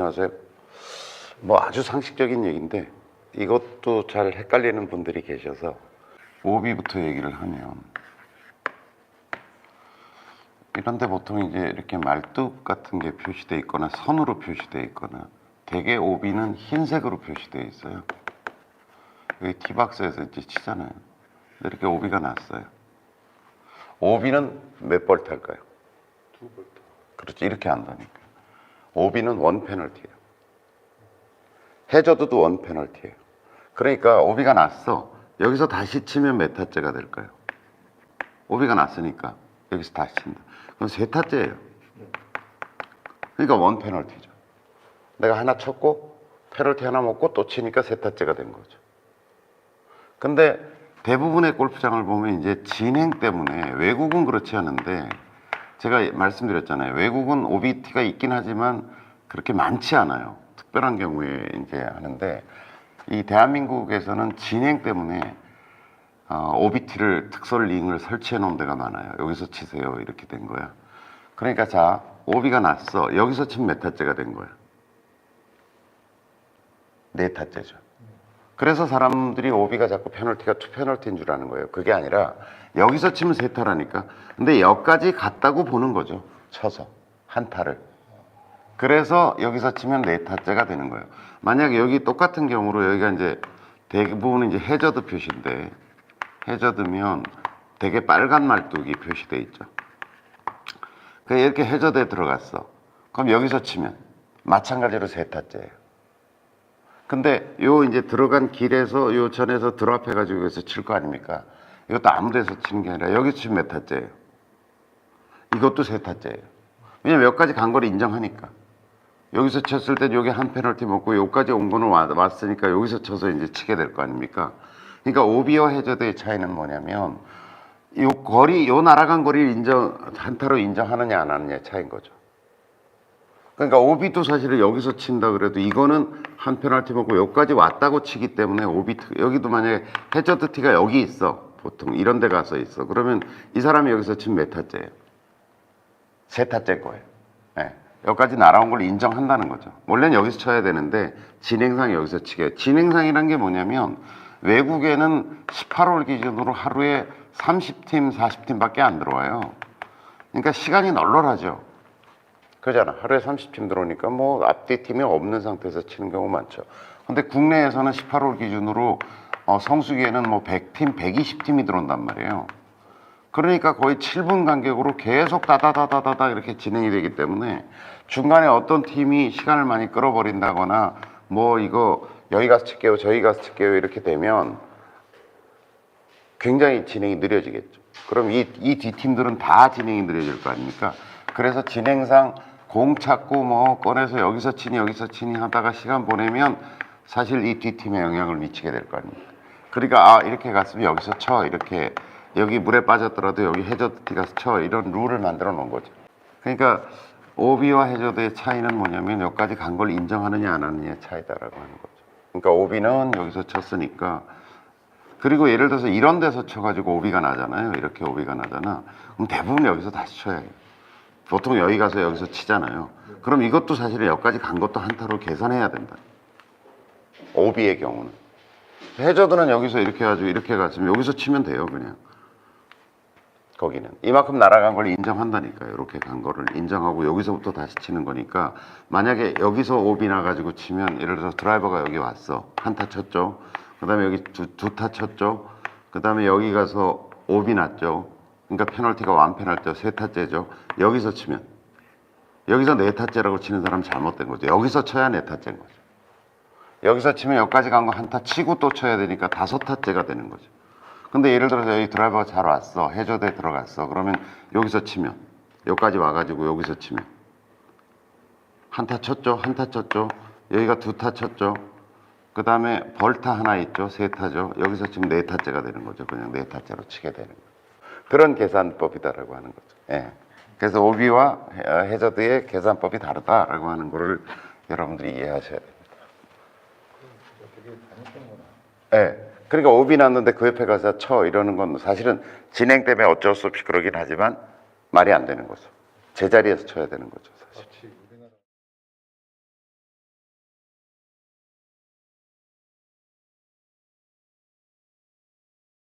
안녕하세요. 뭐 아주 상식적인 얘기인데 이것도 잘 헷갈리는 분들이 계셔서 오비부터 얘기를 하면 이런데 보통 이제 이렇게 말뚝 같은 게 표시되어 있거나 선으로 표시되어 있거나 대개 오비는 흰색으로 표시되어 있어요. 여기 티박스에서 이제 치잖아요. 근데 이렇게 오비가 났어요. 오비는 몇 벌 탈까요? 두 볼트. 그렇지 이렇게 한다니까. 오비는 원 페널티예요. 해저드도 원 페널티예요. 그러니까 오비가 났어. 여기서 다시 치면 몇 타째가 될까요? 오비가 났으니까 여기서 다시 친다. 그럼 세 타째예요. 그러니까 원 페널티죠. 내가 하나 쳤고 페널티 하나 먹고 또 치니까 세 타째가 된 거죠. 근데 대부분의 골프장을 보면 이제 진행 때문에 외국은 그렇지 않은데 제가 말씀드렸잖아요. 외국은 OBT가 있긴 하지만 그렇게 많지 않아요. 특별한 경우에 이제 하는데 이 대한민국에서는 진행 때문에 어, OBT를 특설 링을 설치해 놓은 데가 많아요. 여기서 치세요. 이렇게 된 거야. 그러니까 자, 오비가 났어. 여기서 치면 몇 타째가 된 거야? 네 타째죠. 그래서 사람들이 오비가 자꾸 페널티가 투 페널티인 줄 아는 거예요. 그게 아니라 여기서 치면 세 타라니까. 근데 여기까지 갔다고 보는 거죠. 쳐서 한 타를. 그래서 여기서 치면 네 타째가 되는 거예요. 만약 여기 똑같은 경우로 여기가 이제 대부분은 이제 해저드 표시인데 해저드면 되게 빨간 말뚝이 표시돼 있죠. 그 이렇게 해저드에 들어갔어. 그럼 여기서 치면 마찬가지로 세 타째예요. 근데 요 이제 들어간 길에서 요 전에서 드랍 해 가지고 여기서 칠 거 아닙니까? 이것도 아무 데서 치는 게 아니라 여기 치면 몇 타째예요? 이것도 세 타째예요. 왜냐면 여기까지 간 거를 인정하니까. 여기서 쳤을 때 여기 한 페널티 먹고 여기까지 온 거는 와- 왔으니까 여기서 쳐서 이제 치게 될 거 아닙니까? 그러니까 오비와 해저드의 차이는 뭐냐면 요 거리, 요 날아간 거리를 인정, 한타로 인정하느냐 안 하느냐의 차이인 거죠. 그러니까 오비도 사실은 여기서 친다 그래도 이거는 한 페널티 먹고 여기까지 왔다고 치기 때문에 오비 트- 여기도 만약에 해저드 티가 여기 있어 보통 이런 데 가서 있어 그러면 이 사람이 여기서 치면 몇 타째예요? 세 타째 거예요. 예. 여기까지 날아온 걸 인정한다는 거죠. 원래는 여기서 쳐야 되는데 진행상 여기서 치게. 진행상이란 게 뭐냐면 외국에는 18홀 기준으로 하루에 30팀, 40팀밖에 안 들어와요. 그러니까 시간이 널널하죠. 그잖아. 하루에 30팀 들어오니까 뭐 앞뒤 팀이 없는 상태에서 치는 경우 많죠. 근데 국내에서는 18홀 기준으로 어, 성수기에는 뭐 100팀, 120팀이 들어온단 말이에요. 그러니까 거의 7분 간격으로 계속 다다다다다다 이렇게 진행이 되기 때문에 중간에 어떤 팀이 시간을 많이 끌어버린다거나 뭐 이거 여기 가서 칠게요, 저기 가서 칠게요 이렇게 되면 굉장히 진행이 느려지겠죠. 그럼 이, 이 뒷팀들은 다 진행이 느려질 거 아닙니까? 그래서 진행상 공 찾고 뭐 꺼내서 여기서 치니 여기서 치니 하다가 시간 보내면 사실 이 뒷팀에 영향을 미치게 될 거 아닙니까? 그러니까 아 이렇게 갔으면 여기서 쳐 이렇게 여기 물에 빠졌더라도 여기 해저드 가서 쳐 이런 룰을 만들어 놓은 거죠. 그러니까 오비와 해저드의 차이는 뭐냐면 여기까지 간 걸 인정하느냐 안 하느냐의 차이다라고 하는 거죠. 그러니까 오비는 여기서 쳤으니까 그리고 예를 들어서 이런 데서 쳐가지고 오비가 나잖아요. 이렇게 오비가 나잖아. 그럼 대부분 여기서 다시 쳐야 해요. 보통 여기 가서 여기서 치잖아요. 그럼 이것도 사실은 여기까지 간 것도 한타로 계산해야 된다. 오비의 경우는. 해저드는 여기서 이렇게 해가지고 이렇게 갔으면 여기서 치면 돼요, 그냥. 거기는. 이만큼 날아간 걸 인정한다니까요. 이렇게 간 거를 인정하고 여기서부터 다시 치는 거니까 만약에 여기서 오비 나가지고 치면 예를 들어서 드라이버가 여기 왔어. 한 타 쳤죠. 그 다음에 여기 두타 쳤죠. 그 다음에 여기 가서 오비 났죠. 그러니까 페널티가 완 페널티죠. 세 타째죠. 여기서 치면. 여기서 네 타째라고 치는 사람 잘못된 거죠. 여기서 쳐야 네 타째인 거죠. 여기서 치면 여기까지 간 거 한 타 치고 또 쳐야 되니까 다섯 타째가 되는 거죠. 근데 예를 들어서 여기 드라이버가 잘 왔어. 해저드에 들어갔어. 그러면 여기서 치면 여기까지 와가지고 여기서 치면 한타 쳤죠. 한타 쳤죠. 여기가 두 타 쳤죠. 그 다음에 벌타 하나 있죠. 세 타죠. 여기서 치면 네 타째가 되는 거죠. 그냥 네 타째로 치게 되는 거죠. 그런 계산법이다라고 하는 거죠. 예. 그래서 오비와 해- 해저드의 계산법이 다르다라고 하는 거를 여러분들이 이해하셔야 됩니다. 되게. 예. 그러니까 오비 났는데 그 옆에 가서 쳐 이러는 건 사실은 진행 때문에 어쩔 수 없이 그러긴 하지만 말이 안 되는 거죠. 제자리에서 쳐야 되는 거죠, 사실.